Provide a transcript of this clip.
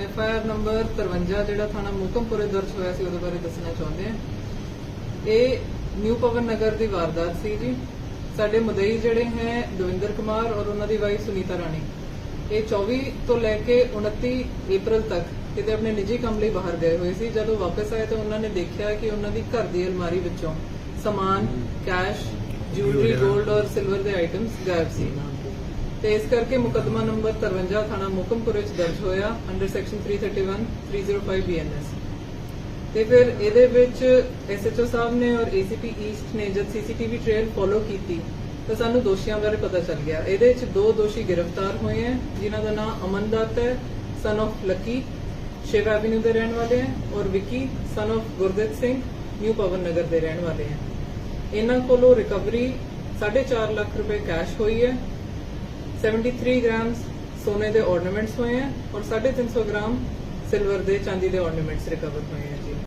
F I R number 53 ਜਿਹੜਾ ਥਾਣਾ ਮੋਕਮਪੁਰੇ ਦਰਜ ਹੋਇਆ ਸੀ ਉਹਦੇ ਬਾਰੇ ਦੱਸਣਾ ਚਾਹੁੰਦੇ ਹਾਂ। ਇਹ ਨਿਊ ਪਵਨ ਨਗਰ ਦੀ ਵਾਰਦਾਤ ਸੀ ਜੀ। ਸਾਡੇ ਮਦਈ ਜਿਹੜੇ ਹੈ ਦਵਿੰਦਰ ਕੁਮਾਰ ਔਰ ਉਹਨਾਂ ਦੀ ਵਾਈਫ ਸੁਨੀਤਾ ਰਾਣੀ। ਇਹ 24 ਤੋਂ ਲੈ ਕੇ 29 April ਤੱਕ ਕਿਤੇ ਆਪਣੇ ਨਿੱਜੀ ਕੰਮ ਲਈ ਬਾਹਰ ਗਏ ਹੋਏ ਸੀ। ਜਦੋਂ ਵਾਪਸ ਆਏ ਤਾਂ ਉਹਨਾਂ ਨੇ ਦੇਖਿਆ ਕਿ ਉਹਨਾਂ ਦੀ ਘਰ ਦੀ ਅਲਮਾਰੀ ਵਿੱਚੋਂ ਸਮਾਨ ਕੈਸ਼ ਜੁਐਲਰੀ 골ਡ ਔਰ ਸਿਲਵਰ ਦੇ ਆਈਟਮਸ ਗਾਇਬ ਸੀ। ਤੇ ਇਸ ਕਰਕੇ ਮੁਕਦਮਾ ਨੰਬਰ 53 ਥਾਣਾ ਮੁਕਮਪੁਰੇ ਚ ਦਰਜ ਹੋਇਆ ਅੰਡਰ ਸੈਕਸ਼ਨ 331 305 ਬੀਐਨਐਸ ਤੇ ਫਿਰ ਇਹਦੇ ਵਿੱਚ ਐਸਐਚਓ ਸਾਹਿਬ ਨੇ ਔਰ ਏਸੀਪੀ ਈਸਟ ਨੇ ਜਦ ਸੀਸੀਟੀਵੀ ਟ੍ਰੇਲ ਫੋਲੋ ਕੀਤੀ, ਤਾਂ ਸਾਨੂੰ ਦੋਸ਼ੀਆਂ ਬਾਰੇ ਪਤਾ ਚੱਲ ਗਿਆ। ਇਹਦੇ ਵਿੱਚ ਦੋ ਦੋਸ਼ੀ ਗ੍ਰਿਫਤਾਰ ਹੋਏ ਹਨ ਜਿਨ੍ਹਾਂ ਦਾ ਨਾਮ ਅਮਨ ਦੱਤ ਹੈ son of Lucky, Shiv Avenue ਦੇ ਰਹਿਣ ਵਾਲੇ ਹੈ, ਔਰ Vicky son of Gurdev Singh New Pawan Nagar ਦੇ ਰਹਿਣ ਵਾਲੇ ਹੈ। ਇਹਨਾਂ ਕੋਲੋਂ ਰਿਕਵਰੀ 4.5 ਲੱਖ ਰੁਪਏ ਕੈਸ਼ ਹੋਈ ਹੈ 73 ਗ੍ਰਾਮ ਸੋਨੇ ਦੇ ornaments ਹੋਏ ਹਨ ਔਰ 350 ਗ੍ਰਾਮ ਸਿਲਵਰ ਦੇ ਚਾਂਦੀ ਦੇ ornaments ਰਿਕਵਰ ਹੋਏ ਹਨ ਜੀ।